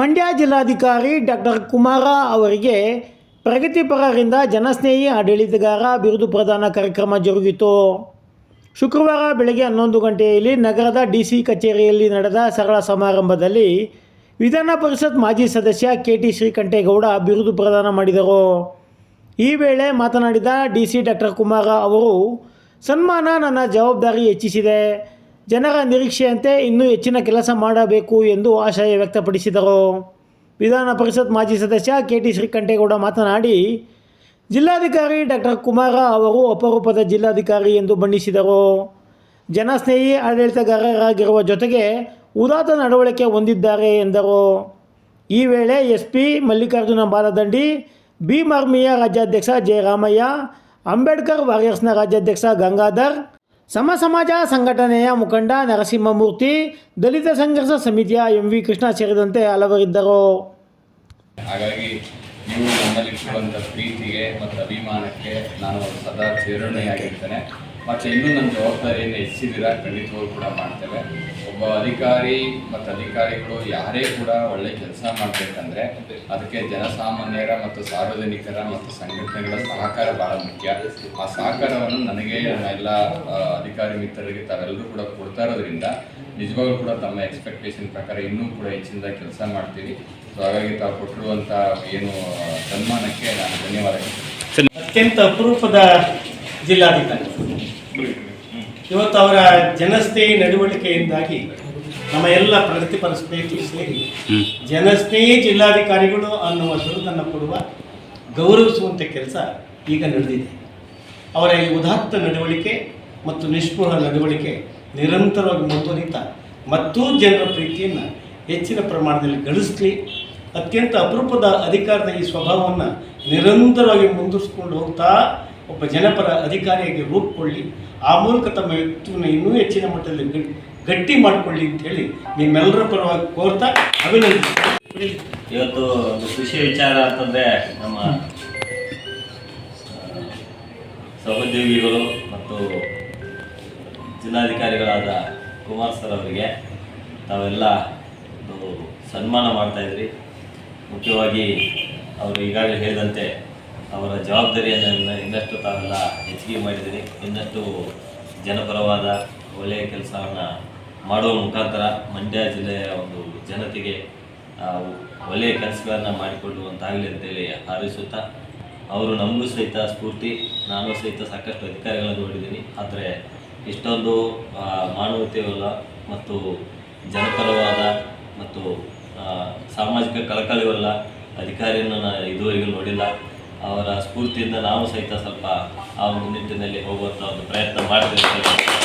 ಮಂಡ್ಯ ಜಿಲ್ಲಾಧಿಕಾರಿ ಡಾಕ್ಟರ್ ಕುಮಾರ ಅವರಿಗೆ ಪ್ರಗತಿಪರರಿಂದ ಜನಸ್ನೇಹಿ ಆಡಳಿತಗಾರ ಬಿರುದು ಪ್ರದಾನ ಕಾರ್ಯಕ್ರಮ ಜರುಗಿತು. ಶುಕ್ರವಾರ ಬೆಳಗ್ಗೆ ಹನ್ನೊಂದು ಗಂಟೆಯಲ್ಲಿ ನಗರದ ಡಿ ಸಿ ಕಚೇರಿಯಲ್ಲಿ ನಡೆದ ಸರಳ ಸಮಾರಂಭದಲ್ಲಿ ವಿಧಾನ ಪರಿಷತ್ ಮಾಜಿ ಸದಸ್ಯ ಕೆ ಟಿ ಶ್ರೀಕಂಠೇಗೌಡ ಬಿರುದು ಪ್ರದಾನ ಮಾಡಿದರು. ಈ ವೇಳೆ ಮಾತನಾಡಿದ ಡಿ ಸಿ ಡಾಕ್ಟರ್ ಕುಮಾರ ಅವರು, ಸನ್ಮಾನ ನನ್ನ ಜವಾಬ್ದಾರಿ ಹೆಚ್ಚಿಸಿದೆ. ಜನರ ನಿರೀಕ್ಷೆಯಂತೆ ಇನ್ನೂ ಹೆಚ್ಚಿನ ಕೆಲಸ ಮಾಡಬೇಕು ಎಂದು ಆಶಯ ವ್ಯಕ್ತಪಡಿಸಿದರು. ವಿಧಾನ ಪರಿಷತ್ ಮಾಜಿ ಸದಸ್ಯ ಕೆ ಟಿ ಶ್ರೀಕಂಠೇಗೌಡ ಮಾತನಾಡಿ, ಜಿಲ್ಲಾಧಿಕಾರಿ ಡಾಕ್ಟರ್ ಕುಮಾರ ಅವರು ಅಪರೂಪದ ಜಿಲ್ಲಾಧಿಕಾರಿ ಎಂದು ಬಣ್ಣಿಸಿದರು. ಜನಸ್ನೇಹಿ ಆಡಳಿತಗಾರರಾಗಿರುವ ಜೊತೆಗೆ ಉದಾತ್ತ ನಡವಳಿಕೆ ಹೊಂದಿದ್ದಾರೆ ಎಂದರು. ಈ ವೇಳೆ ಎಸ್ ಪಿ ಮಲ್ಲಿಕಾರ್ಜುನ ಬಾಲದಂಡಿ ಭೀಮಾರ್ಮಿಯ ರಾಜ್ಯಾಧ್ಯಕ್ಷ ಜಯರಾಮಯ್ಯ, ಅಂಬೇಡ್ಕರ್ ವಾರಿಯರ್ಸ್ನ ರಾಜ್ಯಾಧ್ಯಕ್ಷ ಗಂಗಾಧರ್ ಸಮ ಸಮಾಜ ಸಂಘಟನೆಯ ಮುಖಂಡ ನರಸಿಂಹಮೂರ್ತಿ, ದಲಿತ ಸಂಘರ್ಷ ಸಮಿತಿಯ ಎಂ ವಿ ಕೃಷ್ಣ ಸೇರಿದಂತೆ ಹಲವರಿದ್ದರು. ಹಾಗಾಗಿ ನೀವು ನನ್ನಲ್ಲಿ ಪ್ರೀತಿಗೆ ಮತ್ತು ಅಭಿಮಾನಕ್ಕೆ ನಾನು ಸದಾ ಚಿರಋಣಿಯಾಗಿರ್ತೇನೆ ಮತ್ತು ಇನ್ನೂ ನನ್ನ ಜವಾಬ್ದಾರಿಯನ್ನು ಹೆಚ್ಚಿದ್ದೀರ ಖಂಡಿತವಾಗೂ ಕೂಡ ಮಾಡ್ತೇವೆ. ಒಬ್ಬ ಅಧಿಕಾರಿ ಮತ್ತು ಅಧಿಕಾರಿಗಳು ಯಾರೇ ಕೂಡ ಒಳ್ಳೆ ಕೆಲಸ ಮಾಡಬೇಕಂದ್ರೆ ಅದಕ್ಕೆ ಜನಸಾಮಾನ್ಯರ ಮತ್ತು ಸಾರ್ವಜನಿಕರ ಮತ್ತು ಸಂಘಟನೆಗಳ ಸಹಕಾರ ಬಹಳ ಮುಖ್ಯ. ಆ ಸಹಕಾರವನ್ನು ನನಗೆ ನನ್ನ ಎಲ್ಲ ಅಧಿಕಾರಿ ಮಿತ್ರರಿಗೆ ತಾವೆಲ್ಲರೂ ಕೂಡ ಕೊಡ್ತಾ ಇರೋದ್ರಿಂದ ನಿಜವಾಗ್ಲೂ ಕೂಡ ತಮ್ಮ ಎಕ್ಸ್ಪೆಕ್ಟೇಷನ್ ಪ್ರಕಾರ ಇನ್ನೂ ಕೂಡ ಹೆಚ್ಚಿನದಾಗಿ ಕೆಲಸ ಮಾಡ್ತೀವಿ ಸೊ ಹಾಗಾಗಿ ತಾವು ಕೊಟ್ಟಿರುವಂಥ ಏನು ಸನ್ಮಾನಕ್ಕೆ ನಾನು ಧನ್ಯವಾದಗಳು. ಅತ್ಯಂತ ಅಪರೂಪದ ಜಿಲ್ಲಾಧಿಕಾರಿ. ಇವತ್ತು ಅವರ ಜನಸ್ನೇಹಿ ನಡವಳಿಕೆಯಿಂದಾಗಿ ನಮ್ಮ ಎಲ್ಲ ಪ್ರಗತಿಪರ ಸ್ನೇಹಿತರು ಸೇರಿ ಜನಸ್ನೇಹಿ ಜಿಲ್ಲಾಧಿಕಾರಿಗಳು ಅನ್ನುವ ಸುರುದನ್ನು ಕೊಡುವ ಗೌರವಿಸುವಂಥ ಕೆಲಸ ಈಗ ನಡೆದಿದೆ. ಅವರ ಈ ಉದಾತ್ತ ನಡವಳಿಕೆ ಮತ್ತು ನಿಷ್ಪೃಹ ನಡವಳಿಕೆ ನಿರಂತರವಾಗಿ ಮುಂದುವರಿತಾ ಮತ್ತೂ ಜನರ ಪ್ರೀತಿಯನ್ನು ಹೆಚ್ಚಿನ ಪ್ರಮಾಣದಲ್ಲಿ ಗಳಿಸಲಿ ಅತ್ಯಂತ ಅಪರೂಪದ ಅಧಿಕಾರದ ಈ ಸ್ವಭಾವವನ್ನು ನಿರಂತರವಾಗಿ ಮುಂದುವರಿಸ್ಕೊಂಡು ಹೋಗ್ತಾ ಒಬ್ಬ ಜನಪರ ಅಧಿಕಾರಿಯಾಗಿ ರೂಪುಕೊಳ್ಳಿ, ಆ ಮೂಲಕ ತಮ್ಮ ವ್ಯಕ್ತಿಯನ್ನು ಇನ್ನೂ ಹೆಚ್ಚಿನ ಮಟ್ಟದಲ್ಲಿ ಗಟ್- ಗಟ್ಟಿ ಮಾಡಿಕೊಳ್ಳಿ ಅಂತ ಹೇಳಿ ನಿಮ್ಮೆಲ್ಲರ ಪರವಾಗಿ ಕೋರ್ತಾ ಅಭಿನಂದಿಸ್ತೀನಿ. ಇವತ್ತು ಒಂದು ಖುಷಿ ವಿಚಾರ ಅಂತಂದರೆ ನಮ್ಮ ಸಹೋದ್ಯೋಗಿಗಳು ಮತ್ತು ಜಿಲ್ಲಾಧಿಕಾರಿಗಳಾದ ಕುಮಾರ್ ಸರ್ ಅವರಿಗೆ ತಾವೆಲ್ಲ ಒಂದು ಸನ್ಮಾನ ಮಾಡ್ತಾಯಿದ್ರಿ ಮುಖ್ಯವಾಗಿ ಅವರು ಈಗಾಗಲೇ ಹೇಳಿದಂತೆ ಅವರ ಜವಾಬ್ದಾರಿಯನ್ನು ಇನ್ನ- ಇನ್ನಷ್ಟು ತಾವೆಲ್ಲ ಹೆಚ್ಚಿಗೆ ಮಾಡಿದಿರಿ ಇನ್ನಷ್ಟು ಜನಪರವಾದ ಒಳ್ಳೆಯ ಕೆಲಸವನ್ನು ಮಾಡುವ ಮುಖಾಂತರ ಮಂಡ್ಯ ಜಿಲ್ಲೆಯ ಒಂದು ಜನತೆಗೆ ಒಳ್ಳೆಯ ಕೆಲಸಗಳನ್ನು ಮಾಡಿಕೊಳ್ಳುವಂತಾಗಲಿ ಅಂತೇಳಿ ಹಾರೈಸುತ್ತಾ, ಅವರು ನಮಗೂ ಸಹಿತ ಸ್ಫೂರ್ತಿ, ನಾನು ಸಹಿತ ಸಾಕಷ್ಟು ಅಧಿಕಾರಿಗಳನ್ನು ನೋಡಿದ್ದೀನಿ. ಆದರೆ ಇಷ್ಟೊಂದು ಮಾನವತೆಯಲ್ಲ ಮತ್ತು ಜನಪರವಾದ ಮತ್ತು ಸಾಮಾಜಿಕ ಕಳಕಳಿಯುಳ್ಳ ಅಧಿಕಾರಿಯನ್ನು ನಾನು ಇದುವರೆಗೂ ನೋಡಿಲ್ಲ. ಅವರ ಸ್ಫೂರ್ತಿಯಿಂದ ನಾವು ಸಹಿತ ಸ್ವಲ್ಪ ಆ ನಿಟ್ಟಿನಲ್ಲಿ ಹೋಗುವಂಥ ಒಂದು ಪ್ರಯತ್ನ ಮಾಡ್ತೀವಿ